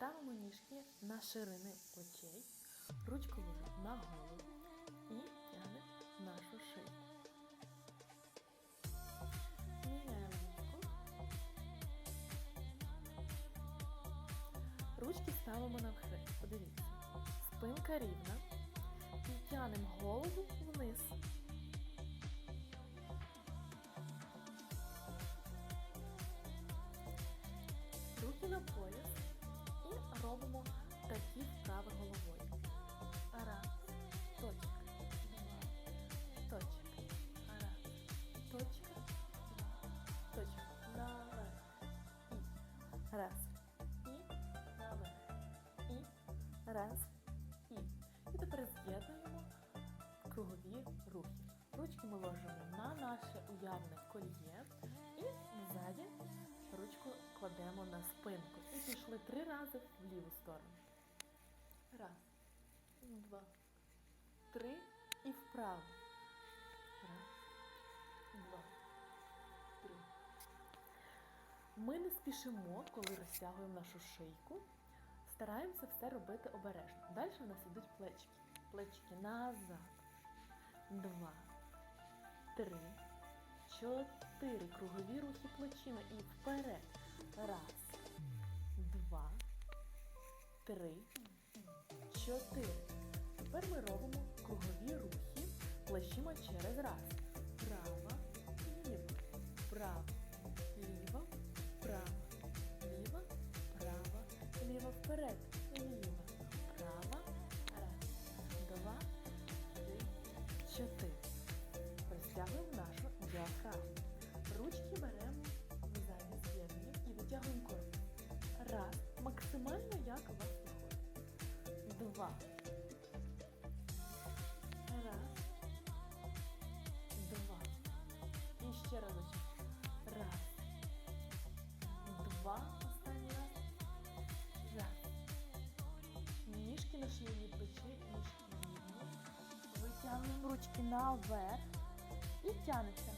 Ставимо ніжки на ширини плечей, ручку на голову і тягнемо нашу шию. Міняємо ручку. Ручки ставимо навхрест. Подивіться. Спинка рівна. І тягнемо голову вниз. Руки на пояс і робимо такі вправи головою. Раз. Точка. Два. Точка. Раз. Точка. Два. Точка. Наверх. І. Раз. І. Наверх. І. Раз. І. І тепер з'єднуємо кругові рухи. Ручки ми ложимо на наше уявне ззаді ручку кладемо на спинку. І пішли три рази в ліву сторону. Раз, два, три і вправо. Раз, два, три. Ми не спішимо, коли розтягуємо нашу шийку. Стараємося все робити обережно. Далі в нас ідуть плечики. Плечики назад. Два, три, чотири. Кругові рухи плечима і вперед. Раз, два, три, чотири. Тепер ми робимо кругові рухи плечима через раз. Права, ліва, права, ліва, права, ліва, права, ліва, вперед, ліва, права, раз, два, три, чотири. Розтягуємо Максимально як у вас виходить. Два. Раз. Два. І ще разочок. Раз. Два. Останній раз. Раз. Ніжки на шиї плечі, ніжки рівно. Витягуємо ручки наверх і тянемося.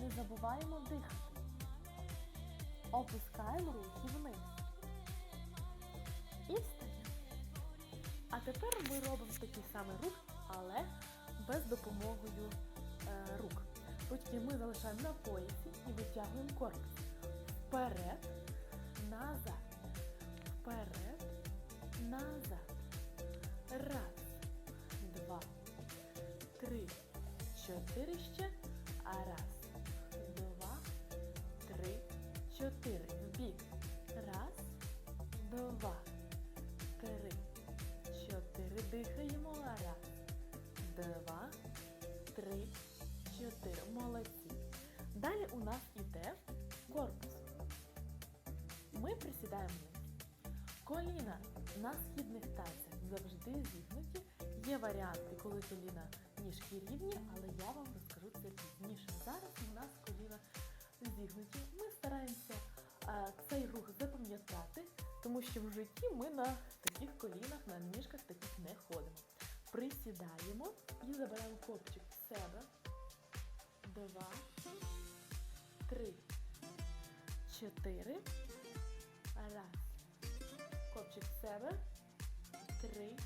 Не забуваємо дихати. Опускаємо руки вниз. Тепер ми робимо такий самий рух, але без допомогою е, рук. Ручки ми залишаємо на поясі і витягуємо корпус. Вперед, назад. Вперед, назад. Раз, два, три, чотири ще. А раз, два, три, чотири. В бік. Раз, два. Дихаємо. Раз, два, три, чотири. Молодці. Далі у нас іде корпус. Ми присідаємо. Коліна на східних тазах завжди зігнуті. Є варіанти, коли коліна ніжки рівні, але я вам розкажу це пізніше. Зараз у нас коліна зігнуті. Ми стараємося а, цей рух запам'ятати, тому що в житті ми на таких колінах, на ніжках таких не ходимо. Присідаємо і забираємо копчик в себе. Два, три, чотири. Раз. Копчик в себе. Три.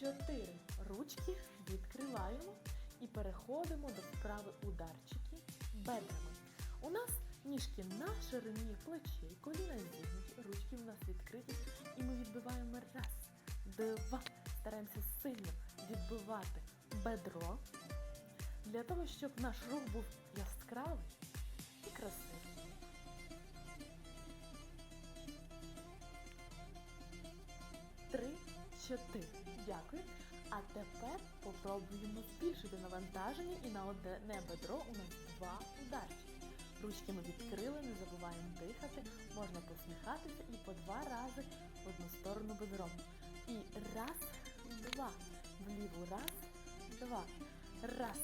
Чотири. Ручки відкриваємо і переходимо до вправи ударчики бедрами. У нас ніжки на ширині плечей, коліна зігнуті, ручки у нас відкриті. І ми відбиваємо раз, два. Стараємося сильно відбивати бедро для того, щоб наш рух був яскравий і красивий. Три, чотири. Дякую. А тепер попробуємо збільшити навантаження і на одне бедро у нас два ударчики. Ручки ми відкрили, не забуваємо дихати, можна посміхатися і по два рази в одну сторону бедром. І раз, два. Вліву раз, два. Раз,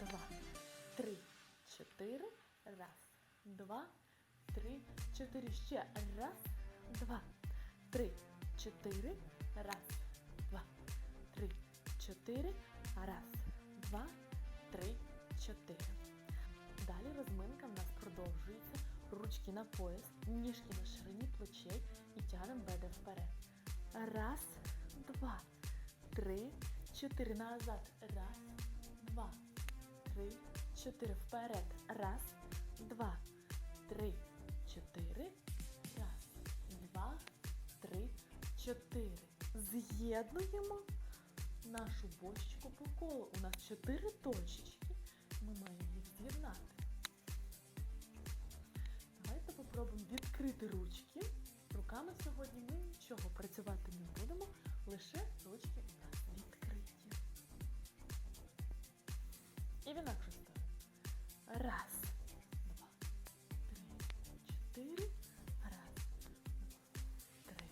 два, три, чотири. Раз, два, три, чотири. Ще раз, два, три, чотири. Раз, два, три, чотири. Раз, два, три, чотири. Далі розминка в нас продовжується. ручки на пояс, ніжки на ширині плечей і тягнемо бедра вперед. Раз, два, три, чотири. Назад. Раз, два, три, чотири. Вперед. Раз, два, три, чотири. Раз, два, три, чотири. З'єднуємо нашу бочку по колу. У нас чотири точечки. Ми маємо їх з'єднати. Попробуємо відкрити ручки. Руками сьогодні ми нічого працювати не будемо, лише ручки у нас відкриті. І в інакшу сторону. Раз, два, три, чотири. Раз, два, три,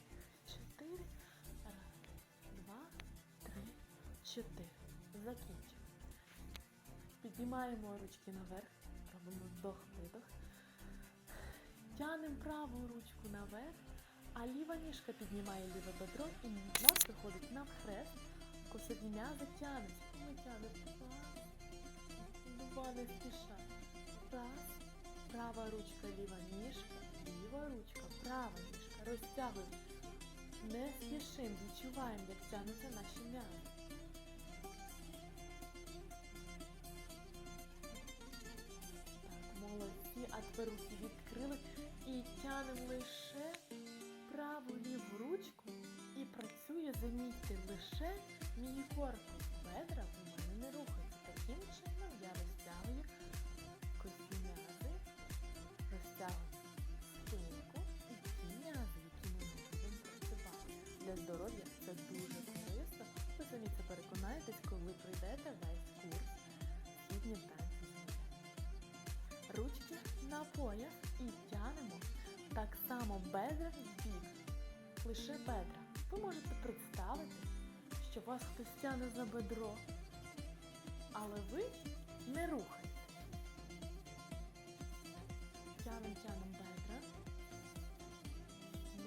чотири. Раз, два, три, чотири. Закінчимо. Піднімаємо ручки наверх, робимо вдох-видох. Тянемо праву ручку наверх, а ліва ніжка піднімає ліве бедро і нас виходить навхрест. Косові м'язи тянуть. Ми тянемо. Два, не спіша. Раз. Права ручка, ліва ніжка, ліва ручка, права ніжка. Розтягуємо. Не спішимо, відчуваємо, як тягнуться наші м'язи. Так, молодці, а тепер руки відкрили і тянемо лише праву ліву ручку і працює, замітьте, лише мій корпус. Бедра у мене не рухаються. Таким чином я розтягую косі м'язи, розтягую спинку і ті м'язи, які ми можемо працювати. Для здоров'я це дуже корисно. Ви самі це переконаєтесь, коли прийдете весь курс східні. Ручки на пояс і тянемо так само бедра в. Лише бедра. Ви можете представити, що вас хтось тягне за бедро, але ви не рухаєте. Тянемо, тянемо бедра.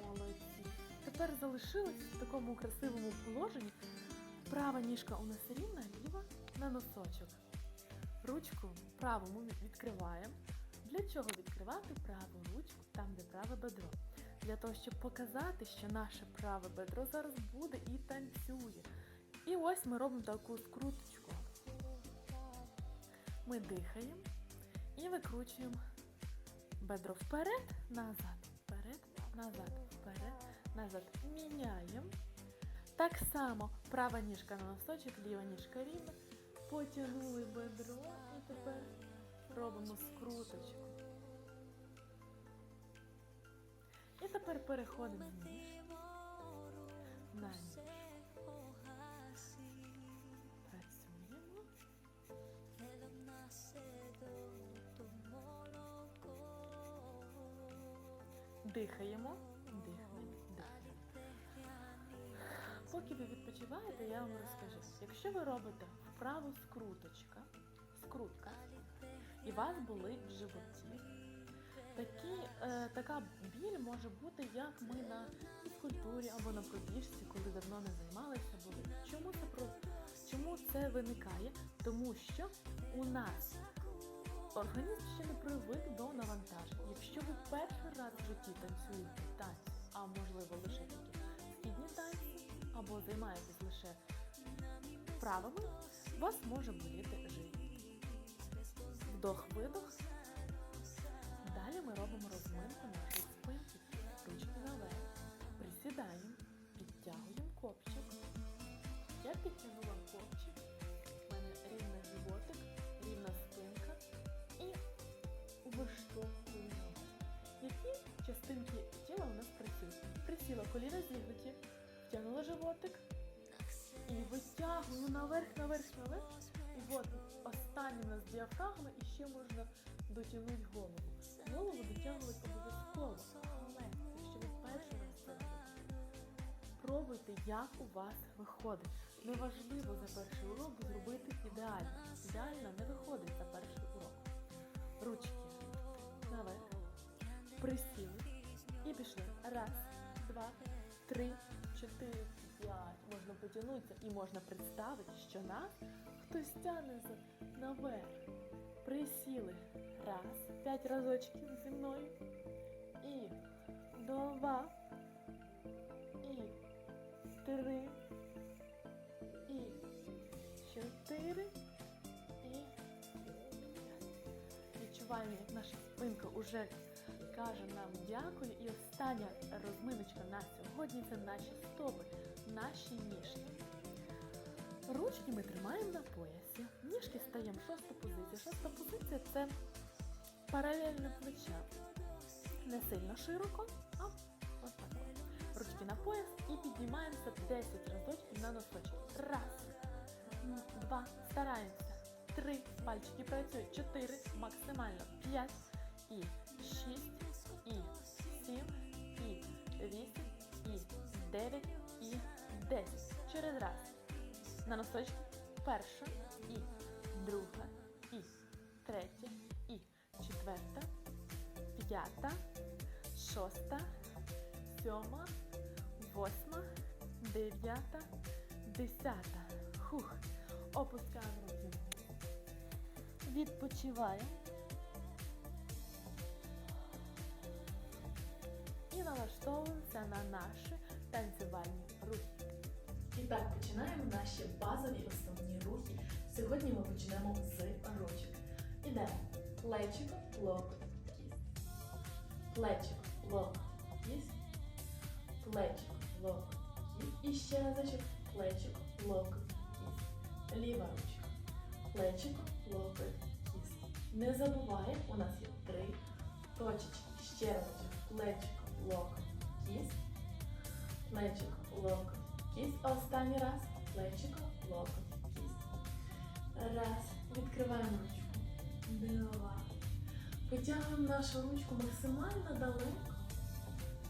Молодці. Тепер залишилось в такому красивому положенні. Права ніжка у нас рівна, ліва на носочок. Ручку праву ми відкриваємо. Для чого відкривати праву ручку там, де праве бедро? Для того, щоб показати, що наше праве бедро зараз буде і танцює. І ось ми робимо таку скруточку. Ми дихаємо і викручуємо бедро вперед, назад, вперед, назад, вперед, назад. Міняємо. Так само права ніжка на носочок, ліва ніжка рівна. Потягнули бедро і тепер робимо скруточку. Тепер переходимо з ніж на ніж. Дихаємо. Дихаємо. Дихаємо. Поки ви відпочиваєте, я вам розкажу. Якщо ви робите вправу скруточка, скрутка, і вас болить в животі, такі, е, така біль може бути, як ми на фізкультурі або на пробіжці, коли давно не займалися болить. Чому це про чому це виникає? Тому що у нас організм ще не привик до навантажень. Якщо ви перший раз в житті танцюєте танці, а можливо лише такі східні танці, або займаєтесь лише вправами, у вас може боліти живіт. Вдох-видох. Робимо розминку нашої спинки. Ручки наверх. Присідаємо, підтягуємо копчик. Я підтягнула копчик. У мене рівний животик, рівна спинка і виштовхую ноги. Які частинки тіла у нас працюють? Присіла коліна зігнуті, втягнула животик і витягую наверх, наверх, наверх. І от останній у нас діафрагма і ще можна дотягнути голову. Голову дотягувати обов'язково. Але якщо ви раз робите, пробуйте, як у вас виходить. Неважливо за перший урок зробити ідеально. Ідеально не виходить за перший урок. Ручки наверх. Присіли. І пішли. Раз, два, три, чотири, п'ять. Можна потягнутися і можна представити, що нас хтось тягне наверх. Присіли. Раз. П'ять разочків зі мною. І два. І три. І чотири. І. Відчуваємо, як наша спинка уже каже нам дякую. І остання розминочка на сьогодні це наші стопи, наші ніжки. Ручки ми тримаємо на поясі. Ніжки стаємо в шосту позицію. Шоста позиція це паралельно плеча. Не сильно широко, а ось так. Ручки на пояс і піднімаємося 10 разочків на носочки. Раз, два, стараємося. Три, пальчики працюють. Чотири, максимально. П'ять і шість, і сім, і вісім, і дев'ять, і десять. Через раз. На носочки. Перша друга, і третя, і четверта, п'ята, шоста, сьома, восьма, дев'ята, десята. Хух. Опускаємо руки. Відпочиваємо. І налаштовуємося на наші танцювальні рухи. І так починаємо наші базові основні рухи. Сьогодні ми почнемо з ручок. Ідемо. Плечико, локоть, кість. Плечико, локоть, кість. Плечико, локоть, кість. І ще разочок. Плечико, локоть, кість. Ліва ручка. Плечико, локоть, кість. Не забуваємо, у нас є три точечки. Ще разочок. Плечико, локоть, кість. Плечико, локоть, кість. Останній раз. Плечико, локоть. Раз. Відкриваємо ручку. Два. Витягуємо нашу ручку максимально далеко,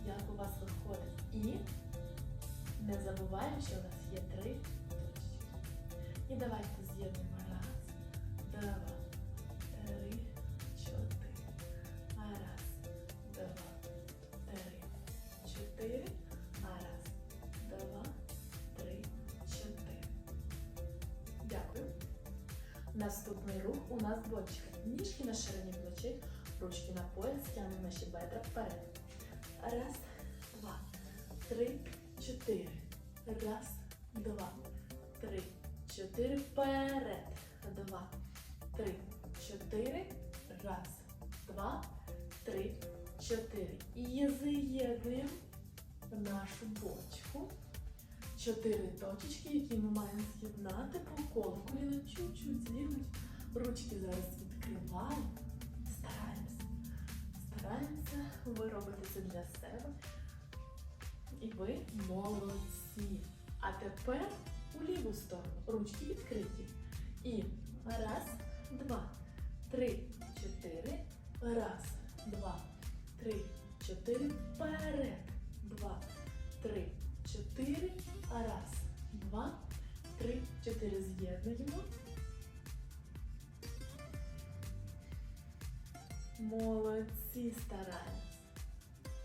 як у вас виходить. І не забуваємо, що у нас є три точки. І давайте з'єднуємо. Наші бедра вперед. Раз, два, три, чотири. Раз, два, три, чотири. Вперед. Два, три, чотири. Раз, два, три, чотири. І з'єднуємо нашу бочку. Чотири точечки, які ми маємо з'єднати по колу. Коліна чуть-чуть зігнуть. Ручки зараз відкриваємо. Стараємося. Ви робите це для себе. І ви молодці. А тепер у ліву сторону. Ручки відкриті. І раз, два, три, чотири. Раз, два, три, чотири. Вперед. Два, три, чотири. Раз, два, три, чотири. З'єднуємо. Молодці стараємось.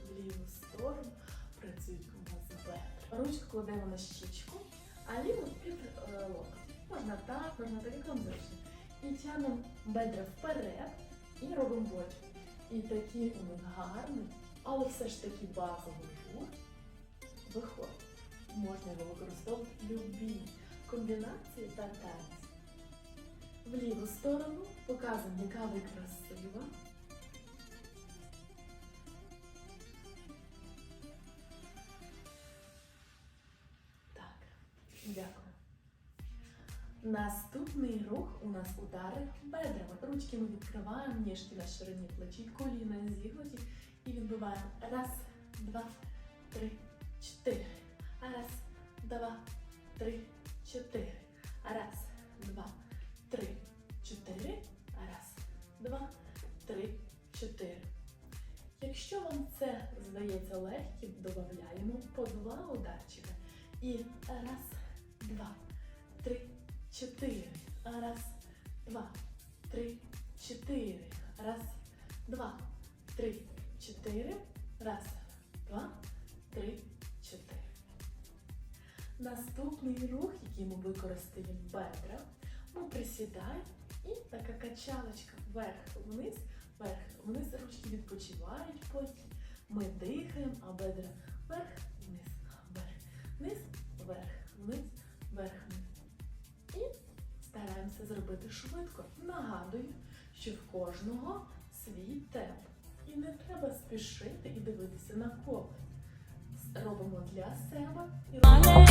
В ліву сторону працюють у нас бедра. Ручку кладемо на щічку, а ліву під е, локоть. Можна так, можна так, як вам зручно. І тягнемо бедра вперед і робимо бочку. І такий у нас гарний, але все ж таки базовий рух виходить. Можна його використовувати в любій комбінації та танці. В ліву сторону показуємо, яка ви красива. Наступний рух у нас удари бедрами. Ручки ми відкриваємо, ніжки на ширині плечі, коліна зігнуті і відбиваємо. Раз, два, три, чотири. Раз, два, три, чотири. Раз, два, три, чотири. Раз, два, три, чотири. Якщо вам це здається легким, додаємо по два ударчика. І раз, два, три, чотири. Раз, два, три, чотири. Раз, два, три, чотири. Раз, два, три, чотири. Наступний рух, який ми використаємо бедра, ми присідаємо І така качалочка вверх-вниз, вверх-вниз, ручки відпочивають потім. Ми дихаємо, а бедра вверх-вниз, вверх-вниз, вверх-вниз, вверх-вниз. І Стараємося зробити швидко. Нагадую, що в кожного свій темп. І не треба спішити і дивитися на кого. Робимо для себе і робимо.